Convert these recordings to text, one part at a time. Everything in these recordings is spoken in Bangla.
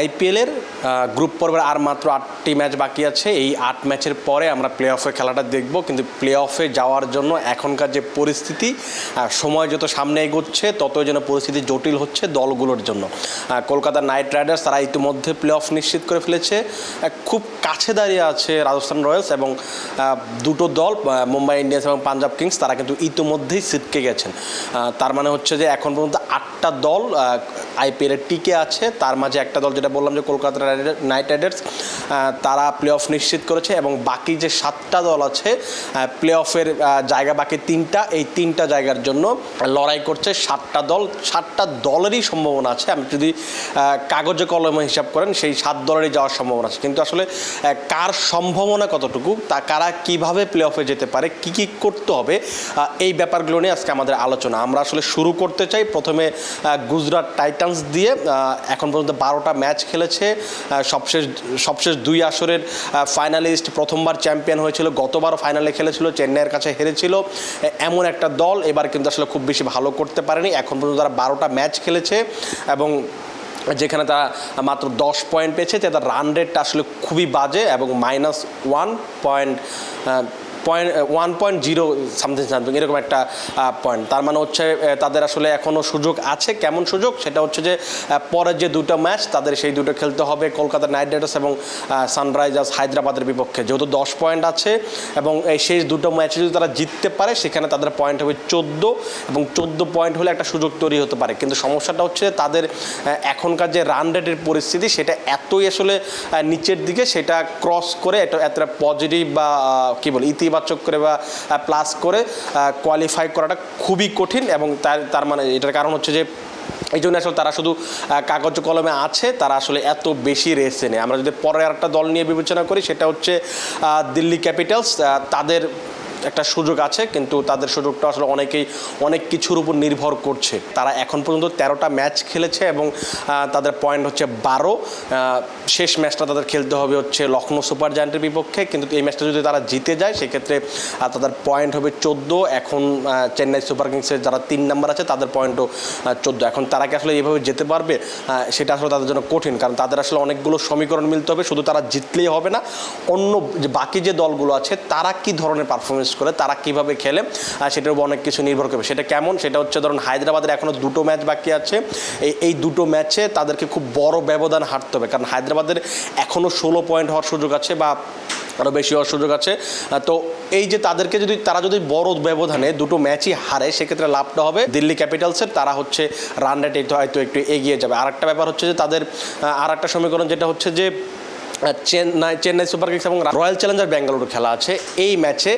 আইপিএলের গ্রুপ পর্বের আর মাত্র আটটি ম্যাচ বাকি আছে। এই আট ম্যাচের পরে আমরা প্লে অফে খেলাটা দেখব। কিন্তু প্লে অফে যাওয়ার জন্য এখনকার যে পরিস্থিতি সময় যত সামনে এগোচ্ছে, ততই যেন পরিস্থিতি জটিল হচ্ছে দলগুলোর জন্য। কলকাতা নাইট রাইডার্স তারা ইতিমধ্যে প্লে অফ নিশ্চিত করে ফেলেছে। খুব কাছে দাঁড়িয়ে আছে রাজস্থান রয়্যালস এবং দুটো দল মুম্বাই ইন্ডিয়ান্স এবং পাঞ্জাব কিংস, তারা কিন্তু ইতিমধ্যেই সিটকে গেছেন। তার মানে হচ্ছে যে এখন পর্যন্ত আটটা দল আইপিএলের টিকে আছে। তার মাঝে একটা দল যেটা বললাম যে কলকাতা নাইট রাইডার্স তারা প্লে অফ নিশ্চিত করেছে এবং বাকি যে সাতটা দল আছে প্লে অফের জায়গা বাকি তিনটা, এই তিনটা জায়গার জন্য লড়াই করছে সাতটা দল। সাতটা দলেরই সম্ভাবনা আছে। আপনি যদি কাগজে কলমে হিসাব করেন, সেই সাত দলেরই যাওয়ার সম্ভাবনা আছে। কিন্তু আসলে কার সম্ভাবনা কতটুকু, তা কারা কীভাবে প্লে অফে যেতে পারে, কি কি করতে হবে এই ব্যাপারগুলো নিয়ে আজকে আমাদের আলোচনা। আমরা আসলে শুরু করতে চাই। প্রথমে গুজরাট গুজরাট টাইটান্স দিয়ে এখন পর্যন্ত বারোটা ম্যাচ খেলেছে। সবশেষ সবশেষ দুই আসরের ফাইনালিস্ট প্রথমবার চ্যাম্পিয়ন হয়েছিল, গতবারও ফাইনালে খেলেছিল, চেন্নাইয়ের কাছে হেরেছিল। এমন একটা দল এবার কিন্তু আসলে খুব বেশি ভালো করতে পারেনি। এখন পর্যন্ত তারা বারোটা ম্যাচ খেলেছে এবং যেখানে তারা মাত্র দশ পয়েন্ট পেয়েছে তাদের রান রেটটা আসলে খুবই বাজে এবং minus one point point one point zero something something এরকম একটা পয়েন্ট তার মানে হচ্ছে তাদের আসলে এখনও সুযোগ আছে। কেমন সুযোগ? সেটা হচ্ছে যে আহ, পরের যে দুটো ম্যাচ তাদের সেই দুটো খেলতে হবে কলকাতা নাইট রাইডার্স এবং সানরাইজার্স হায়দ্রাবাদের বিপক্ষে। যেহেতু দশ পয়েন্ট আছে এবং এই শেষ দুটো ম্যাচে যদি তারা জিততে পারে সেখানে তাদের পয়েন্ট হবে চোদ্দ এবং চোদ্দ পয়েন্ট হলে একটা সুযোগ তৈরি হতে পারে। কিন্তু সমস্যাটা হচ্ছে তাদের এখনকার যে রান রেটের পরিস্থিতি সেটা এতই আসলে নিচের দিকে সেটা ক্রস করে এটা এতটা পজিটিভ বা কী বলে ইতিবাচক করে বা প্লাস করে কোয়ালিফাই করাটা খুবই কঠিন এবং তার তার মানে এটার কারণ হচ্ছে যে, এই জন্য আসলে তারা শুধু কাগজ কলমে আছে, তারা আসলে এত বেশি রেসে নেই। আমরা যদি পরে একটা দল নিয়ে বিবেচনা করি, সেটা হচ্ছে দিল্লি ক্যাপিটালস তাদের একটা সুযোগ আছে, কিন্তু তাদের সুযোগটা আসলে অনেকেই অনেক কিছুর উপর নির্ভর করছে। তারা এখন পর্যন্ত তেরোটা ম্যাচ খেলেছে এবং তাদের পয়েন্ট হচ্ছে বারো। শেষ ম্যাচটা তাদের খেলতে হবে হচ্ছে লখনৌ সুপার জায়ান্টের বিপক্ষে, কিন্তু এই ম্যাচটা যদি তারা জিতে যায়, সেক্ষেত্রে তাদের পয়েন্ট হবে চোদ্দ। এখন চেন্নাই সুপার কিংসের যারা তিন নাম্বার আছে, তাদের পয়েন্টও চোদ্দ। এখন তারা কি আসলে এইভাবে যেতে পারবে? সেটা আসলে তাদের জন্য কঠিন, কারণ তাদের আসলে অনেকগুলো সমীকরণ মিলতে হবে। শুধু তারা জিতলেই হবে না, অন্য যে বাকি যে দলগুলো আছে, তারা কি ধরনের পারফরমেন্স করে তারা কীভাবে খেলে আহ, সেটার উপর অনেক কিছু নির্ভর করবে। সেটা কেমন? সেটা হচ্ছে ধরুন হায়দ্রাবাদের এখনও দুটো ম্যাচ বাকি আছে। এই এই দুটো ম্যাচে তাদেরকে খুব বড় ব্যবধান হারতে হবে। কারণ হায়দ্রাবাদের এখনও ষোলো পয়েন্ট হওয়ার সুযোগ আছে বা আরও বেশি হওয়ার সুযোগ আছে। তো এই যে তাদেরকে যদি তারা যদি বড় ব্যবধানে দুটো ম্যাচই হারে সেক্ষেত্রে লাভটা হবে দিল্লি ক্যাপিটালসের তারা হচ্ছে রান রেট হয়তো একটু এগিয়ে যাবে। আর একটা ব্যাপার হচ্ছে যে তাদের আর একটা সমীকরণ যেটা হচ্ছে যে চেন্নাই চেন্নাই সুপার কিংস এবং রয়্যাল চ্যালেঞ্জার ব্যাঙ্গালুরু খেলা আছে। এই ম্যাচে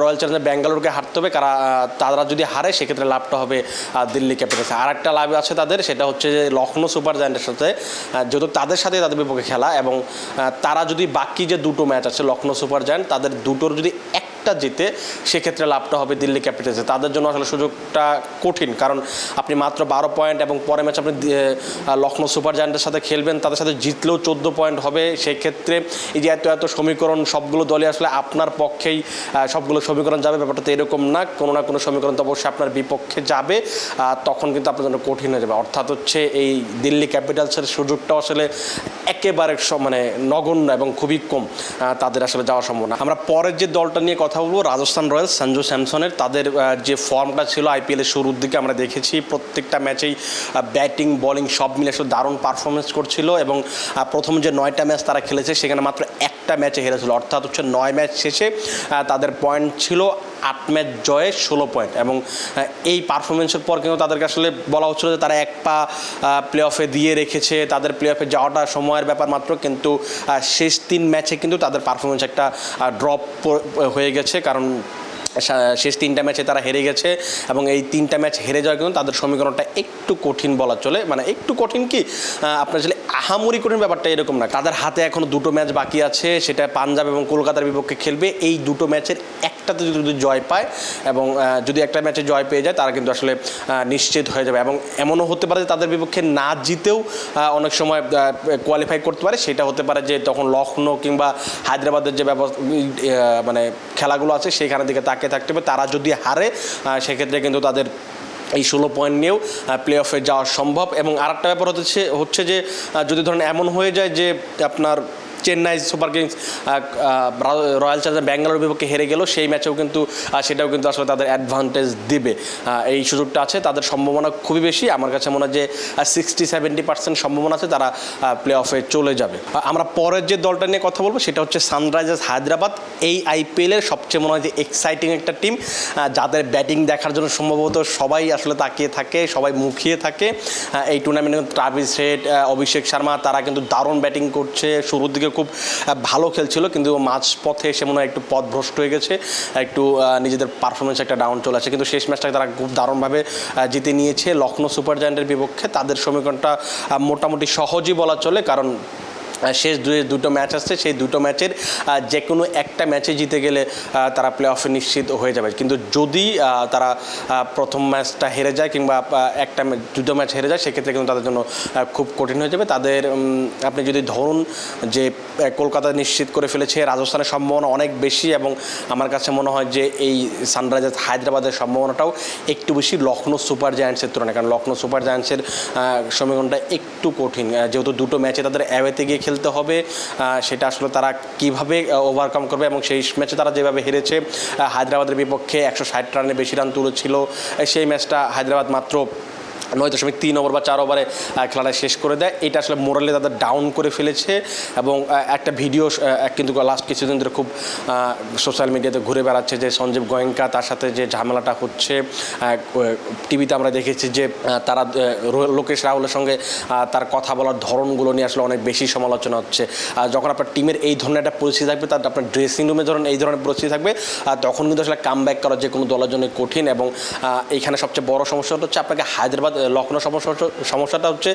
রয়্যাল চ্যালেঞ্জার ব্যাঙ্গালুরুকে হারতে হবে, কারা তারা যদি হারে, সেক্ষেত্রে লাভটা হবে দিল্লি ক্যাপিটালস। আর একটা লাভ আছে তাদের, সেটা হচ্ছে যে লখনৌ সুপার জায়ান্টের সাথে যেহেতু তাদের সাথে তাদের বিপক্ষে খেলা এবং তারা যদি বাকি যে দুটো ম্যাচ আছে লখনৌ সুপার জায়ান্ট, তাদের দুটোর যদি একটা জিতে সেক্ষেত্রে লাভটা হবে দিল্লি ক্যাপিটালসে তাদের জন্য আসলে সুযোগটা কঠিন, কারণ আপনি মাত্র বারো পয়েন্ট এবং পরে ম্যাচ আপনি লখনৌ সুপার জায়ান্টের সাথে খেলবেন, তাদের সাথে জিতলেও চোদ্দ পয়েন্ট হবে। সেক্ষেত্রে এই যে এত এত সমীকরণ, সবগুলো দলে আসলে আপনার পক্ষেই সবগুলো সমীকরণ যাবে, ব্যাপারটা তো এরকম না। কোনো না কোনো সমীকরণ তো অবশ্যই আপনার বিপক্ষে যাবে তখন কিন্তু আপনার জন্য কঠিন হয়ে যাবে। অর্থাৎ হচ্ছে এই দিল্লি ক্যাপিটালসের সুযোগটা আসলে একেবারে মানে নগণ্য এবং খুবই কম তাদের আসলে যাওয়া সম্ভব না আমরা পরের যে দলটা নিয়ে কথা বলব। রাজস্থান রয়্যালস সঞ্জু স্যামসনের তাদের যে ফর্মটা ছিল আইপিএলের শুরুর দিকে আমরা দেখেছি, প্রত্যেকটা ম্যাচেই ব্যাটিং, বলিং সব মিলে আসলে দারুণ পারফরমেন্স করছিল এবং প্রথম যে নয়টা ম্যাচ তারা খেলেছে, সেখানে মাত্র একটা ম্যাচে হেরেছিল। অর্থাৎ হচ্ছে নয় ম্যাচ শেষে তাদের পয়েন্ট ছিল আট ম্যাচ জয়ে ষোলো পয়েন্ট এবং এই পারফরমেন্সের পর কিন্তু তাদেরকে আসলে বলা হচ্ছিল যে তারা এক পা প্লে অফে দিয়ে রেখেছে। তাদের প্লে অফে যাওয়াটা সময়ের ব্যাপার মাত্র কিন্তু শেষ তিন ম্যাচে কিন্তু তাদের পারফরমেন্স একটা ড্রপ হয়ে গেছে। কারণ শেষ তিনটা ম্যাচে তারা হেরে গেছে এবং এই তিনটা ম্যাচ হেরে যাওয়া কিন্তু তাদের সমীকরণটা একটু কঠিন বলা চলে। মানে একটু কঠিন কি আপনার আসলে আহামরি কঠিন ব্যাপারটা এরকম না। তাদের হাতে এখনও দুটো ম্যাচ বাকি আছে, সেটা পাঞ্জাব এবং কলকাতার বিপক্ষে খেলবে। এই দুটো ম্যাচের একটাতে যদি জয় পায় এবং যদি একটা ম্যাচে জয় পেয়ে যায়, তারা কিন্তু আসলে নিশ্চিত হয়ে যাবে। এবং এমনও হতে পারে যে তাদের বিপক্ষে না জিতেও অনেক সময় কোয়ালিফাই করতে পারে। সেটা হতে পারে যে তখন লখনৌ কিংবা হায়দ্রাবাদের যে ব্যবস্থা মানে খেলাগুলো আছে সেখানের দিকে তাকিয়ে থাকতে হবে। তারা যদি হারে সেক্ষেত্রে কিন্তু তাদের এই ষোলো পয়েন্ট নিয়েও প্লে অফে যাওয়া সম্ভব। এবং আর একটা ব্যাপার হচ্ছে হচ্ছে যে যদি ধরেন এমন হয়ে যায় যে, আপনার Chennai Super Kings Royal Challenger Bangalore বিপক্ষে হেরে গেল, সেই ম্যাচেও কিন্তু সেটাও কিন্তু আসলে তাদের অ্যাডভান্টেজ দিবে। এই সুযোগটা আছে, তাদের সম্ভাবনা খুবই বেশি। আমার কাছে মনে হয় যে সিক্সটি সেভেন্টি পার্সেন্ট সম্ভাবনা আছে, তারা প্লে অফে চলে যাবে। আমরা পরের যে দলটা নিয়ে কথা বলব, সেটা হচ্ছে সানরাইজার্স হায়দ্রাবাদ। এই আইপিএলের সবচেয়ে মনে হয় যে এক্সাইটিং একটা টিম যাদের ব্যাটিং দেখার জন্য সম্ভবত সবাই আসলে তাকিয়ে থাকে, সবাই মুখিয়ে থাকে। এই টুর্নামেন্টে ট্রাভিস হেড অভিষেক শর্মা, তারা কিন্তু দারুণ ব্যাটিং করছে। শুরুর দিকে খুব ভালো খেলছিল, কিন্তু মাঝ পথে এসে মনে হয় একটু পথ ভ্রষ্ট হয়ে গেছে একটু নিজেদের পারফরমেন্স একটা ডাউন চলে আসে। কিন্তু শেষ ম্যাচটাকে তারা খুব দারুণভাবে জিতে নিয়েছে। লখনৌ সুপার জায়ান্টের বিপক্ষে তাদের সমীকরণটা মোটামুটি সহজই বলা চলে, কারণ শেষ দুটো ম্যাচ আসছে, সেই দুটো ম্যাচের যে কোনো একটা ম্যাচে জিতে গেলে তারা প্লে অফে নিশ্চিত হয়ে যাবে। কিন্তু যদি তারা প্রথম ম্যাচটা হেরে যায় কিংবা একটা দুটো ম্যাচ হেরে যায়, সেক্ষেত্রে কিন্তু তাদের জন্য খুব কঠিন হয়ে যাবে। তাদের আপনি যদি ধরুন যে কলকাতা নিশ্চিত করে ফেলেছে, রাজস্থানের সম্ভাবনা অনেক বেশি এবং আমার কাছে মনে হয় যে, এই সানরাইজার্স হায়দ্রাবাদের সম্ভাবনাটাও একটু বেশি লখনৌ সুপার জায়ান্টসের তুলনায়। কারণ লখনৌ সুপার জায়ান্টসের সমীকরণটা একটু কঠিন। যেহেতু দুটো ম্যাচে তাদের অ্যাওয়েতে গিয়ে খেলতে হবে সেটা আসলে তারা কীভাবে ওভারকাম করবে এবং সেই ম্যাচে তারা যেভাবে হেরেছে হায়দ্রাবাদের বিপক্ষে একশো ষাট রানে বেশি রান তুলেছিল সেই ম্যাচটা হায়দ্রাবাদ মাত্র নয় দশমিক তিন ওভার বা চার ওভারে খেলাটা শেষ করে দেয়। এটা আসলে মোরালে তাদের ডাউন করে ফেলেছে এবং একটা ভিডিও কিন্তু লাস্ট কিছুদিন ধরে খুব সোশ্যাল মিডিয়াতে ঘুরে বেড়াচ্ছে যে সঞ্জীব গোয়েঙ্কা, তার সাথে যে ঝামেলাটা হচ্ছে টিভিতে আমরা দেখেছি যে তারা লোকেশ রাহুলের সঙ্গে তার কথা বলার ধরনগুলো নিয়ে আসলে অনেক বেশি সমালোচনা হচ্ছে। যখন আপনার টিমের এই ধরনের একটা পরিস্থিতি থাকবে, তার, আপনার ড্রেসিং রুমে যখন এই ধরনের পরিস্থিতি থাকবে তখন কিন্তু আসলে কাম ব্যাক করা যে কোনো দলের জন্য কঠিন এবং এইখানে সবচেয়ে বড় সমস্যা হচ্ছে আপনাকে হায়দ্রাবাদ লখনৌ সমস্যা সমস্যাটা হচ্ছে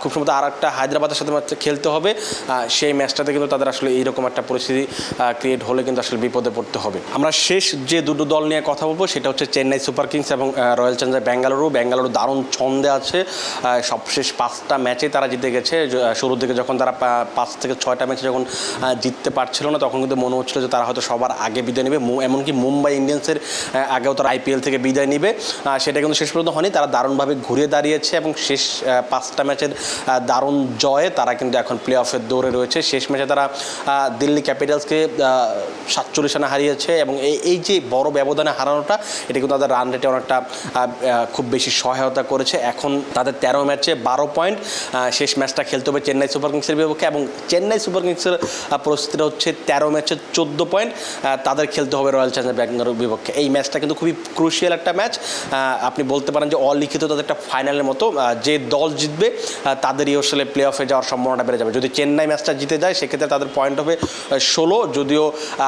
খুব সম্ভবত আর একটা হায়দ্রাবাদের সাথে খেলতে হবে। সেই ম্যাচটাতে কিন্তু তাদের আসলে এইরকম একটা পরিস্থিতি ক্রিয়েট হলে কিন্তু আসলে বিপদে পড়তে হবে। আমরা শেষ যে দুটো দল নিয়ে কথা বলব, সেটা হচ্ছে চেন্নাই সুপার কিংস এবং রয়্যাল চ্যালেঞ্জার ব্যাঙ্গালুরু। ব্যাঙ্গালুরু দারুণ ছন্দে আছে। সবশেষ পাঁচটা ম্যাচে তারা জিতে গেছে। শুরুর দিকে যখন তারা পাঁচ থেকে ছয়টা ম্যাচে যখন জিততে পারছিল না, তখন কিন্তু মনে হচ্ছিল যে তারা হয়তো সবার আগে বিদায় নেবে। এমনকি মুম্বাই ইন্ডিয়ান্সের আগেও তারা আইপিএল থেকে বিদায় নেবে। সেটা কিন্তু শেষ পর্যন্ত হয়নি। তারা দারুণভাবে ঘুরে দাঁড়িয়েছে এবং শেষ পাঁচটা ম্যাচের দারুণ জয়ে তারা কিন্তু এখন প্লে অফের দৌড়ে রয়েছে। শেষ ম্যাচে তারা দিল্লি ক্যাপিটালসকে সাতচল্লিশ রানে হারিয়েছে এবং এই এই যে বড় ব্যবধানে হারানোটা, এটা কিন্তু তাদের রান রেটে অনেকটা খুব বেশি সহায়তা করেছে। এখন তাদের তেরো ম্যাচে বারো পয়েন্ট শেষ ম্যাচটা খেলতে হবে চেন্নাই সুপার কিংসের বিপক্ষে এবং চেন্নাই সুপার কিংসের পরিস্থিতিটা হচ্ছে তেরো ম্যাচে চোদ্দ পয়েন্ট তাদের খেলতে হবে রয়্যাল চ্যালেঞ্জার ব্যাঙ্গালোর বিপক্ষে। এই ম্যাচটা কিন্তু খুবই ক্রুশিয়াল একটা ম্যাচ। আপনি বলতে পারেন যে অলিখিত তাদের একটা ফাইনালের মতো যে দল জিতবে তাদেরই আসলে প্লে অফে যাওয়ার সম্ভাবনাটা বেড়ে যাবে। যদি চেন্নাই ম্যাচটা জিতে যায়, সেক্ষেত্রে তাদের পয়েন্ট হবে ষোলো। যদিও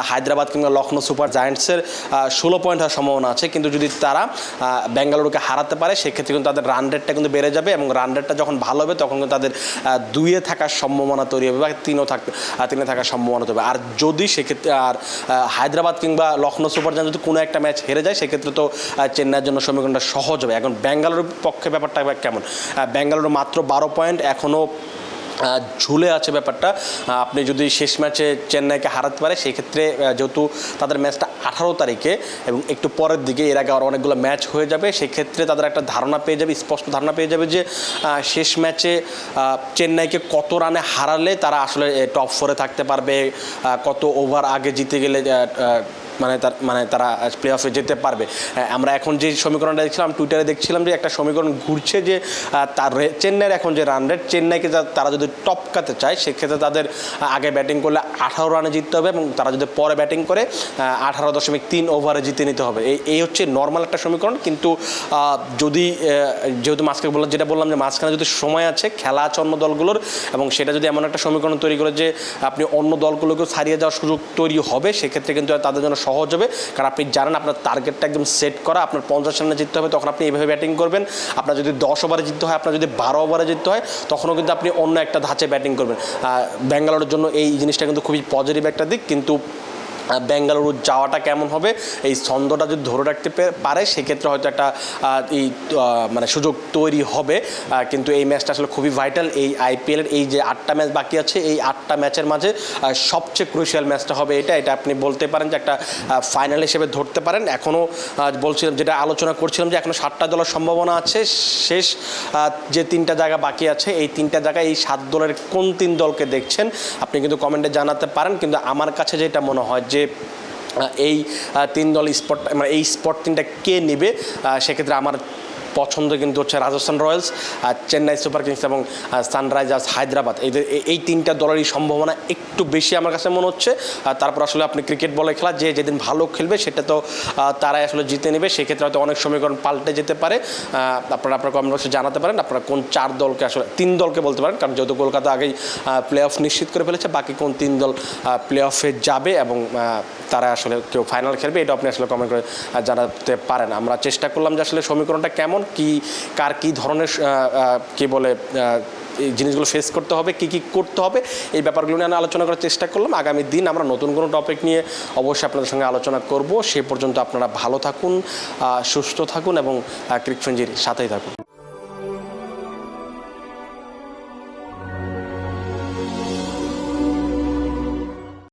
হায়দ্রাবাদ কিংবা লখনৌ সুপার জায়ান্টসের ষোলো পয়েন্ট হওয়ার সম্ভাবনা আছে। কিন্তু যদি তারা বেঙ্গালুরুকে হারাতে পারে, সেক্ষেত্রে কিন্তু তাদের রান রেটটা কিন্তু বেড়ে যাবে এবং রান রেটটা যখন ভালো হবে, তখন কিন্তু তাদের দুইয়ে থাকার সম্ভাবনা তৈরি হবে বা তিনও থাক তিনে থাকার সম্ভাবনা তৈরি হবে। আর যদি সেক্ষেত্রে, আর হায়দ্রাবাদ কিংবা লখনৌ সুপার জায়ান্ট যদি কোনো একটা ম্যাচ হেরে যায়, সেক্ষেত্রে তো চেন্নাইয়ের জন্য সমীকরণটা সহজ হবে। এখন বেঙ্গালুরুর পক্ষে ব্যাপারটা কেমন? আহ, বেঙ্গালুরু মাত্র বারো পয়েন্ট এখনও ঝুলে আছে ব্যাপারটা। আপনি যদি শেষ ম্যাচে চেন্নাইকে হারাতে পারে সেই ক্ষেত্রে যেহেতু তাদের ম্যাচটা আঠারো তারিখে এবং একটু পরের দিকে এর আগে আরও অনেকগুলো ম্যাচ হয়ে যাবে সেক্ষেত্রে তাদের একটা ধারণা পেয়ে যাবে স্পষ্ট ধারণা পেয়ে যাবে যে শেষ ম্যাচে চেন্নাইকে কত রানে হারালে তারা আসলে টপ ফোরে থাকতে পারবে কত ওভার আগে জিতে গেলে মানে তার মানে তারা প্লে অফে যেতে পারবে। আমরা এখন যে সমীকরণটা দেখছিলাম টুইটারে দেখছিলাম যে একটা সমীকরণ ঘুরছে যে তার চেন্নাইয়ের এখন যে রান রেট চেন্নাইকে তারা যদি টপকাতে চায়, সেক্ষেত্রে তাদের আগে ব্যাটিং করলে আঠারো রানে জিততে হবে এবং তারা যদি পরে ব্যাটিং করে আঠারো দশমিক তিন ওভারে জিতে নিতে হবে। এই এই হচ্ছে নর্মাল একটা সমীকরণ। কিন্তু যদি যেহেতু মাঝখানে বললাম, যেটা বললাম যে মাঝখানে যদি সময় আছে, খেলা আছে অন্য দলগুলোর এবং সেটা যদি এমন একটা সমীকরণ তৈরি করে যে, আপনি অন্য দলগুলোকেও ছাড়িয়ে যাওয়ার সুযোগ তৈরি হবে, সেক্ষেত্রে কিন্তু তাদের জন্য সহজ হবে। কারণ আপনি জানেন আপনার টার্গেটটা একদম সেট করা, আপনার পঞ্চাশ রানে জিততে হবে, তখন আপনি এভাবে ব্যাটিং করবেন। আপনার যদি দশ ওভারে জিততে হয়, আপনার যদি বারো ওভারে জিততে হয়, তখনও কিন্তু আপনি অন্য একটা ধাঁচে ব্যাটিং করবেন। ব্যাঙ্গালোরের জন্য এই জিনিসটা কিন্তু খুবই পজিটিভ একটা দিক, কিন্তু বেঙ্গালুরু যাওয়াটা কেমন হবে? এই ছন্দটা যদি ধরে রাখতে পারে, সেক্ষেত্রে হয়তো একটা এই মানে সুযোগ তৈরি হবে। কিন্তু এই ম্যাচটা আসলে খুবই ভাইটাল এই আইপিএলের এই যে আটটা ম্যাচ বাকি আছে, এই আটটা ম্যাচের মাঝে সবচেয়ে ক্রুশিয়াল ম্যাচটা হবে এটা। এটা আপনি বলতে পারেন যে একটা ফাইনাল হিসেবে ধরতে পারেন। এখনও বলছিলাম, যেটা আলোচনা করছিলাম যে এখনও সাতটা দলের সম্ভাবনা আছে। শেষ যে তিনটা জায়গা বাকি আছে, এই তিনটা জায়গায় এই সাত দলের কোন তিন দলকে দেখছেন, আপনি কিন্তু কমেন্টে জানাতে পারেন। কিন্তু আমার কাছে যেটা মনে হয় যে এই তিন দল স্পট মানে এই স্পট তিনটা কে নেবে সেক্ষেত্রে আমার পছন্দ কিন্তু হচ্ছে রাজস্থান রয়্যালস আর চেন্নাই সুপার কিংস এবং সানরাইজার্স হায়দ্রাবাদ। এদের এই- তিনটা দলেরই সম্ভাবনা একটু বেশি আমার কাছে মনে হচ্ছে। তারপর আসলে আপনি ক্রিকেট বলে খেলা, যে যেদিন ভালো খেলবে সেটা তো তারাই আসলে জিতে নেবে। সেক্ষেত্রে হয়তো অনেক সমীকরণ পাল্টে যেতে পারে। আপনারা আপনার কমেন্ট বক্সে জানাতে পারেন। আপনারা কোন চার দলকে আসলে তিন দলকে বলতে পারেন। কারণ যেহেতু কলকাতা আগেই প্লে অফ নিশ্চিত করে ফেলেছে, বাকি কোন তিন দল প্লে অফে যাবে এবং তারা আসলে কেউ ফাইনাল খেলবে এটা আপনি আসলে কমেন্ট করে জানাতে পারেন। আমরা চেষ্টা করলাম যে আসলে সমীকরণটা কেমন কি, কার কি ধরনের কি বলে এই জিনিসগুলো ফেস করতে হবে, কি কি করতে হবে, এই ব্যাপারগুলো নিয়ে আলোচনা করার চেষ্টা করলাম। আগামী দিন আমরা নতুন কোনো টপিক নিয়ে অবশ্যই আপনাদের সঙ্গে আলোচনা করব। সে পর্যন্ত আপনারা ভালো থাকুন সুস্থ থাকুন এবং ক্রিকফেঞ্জির সাথেই থাকুন।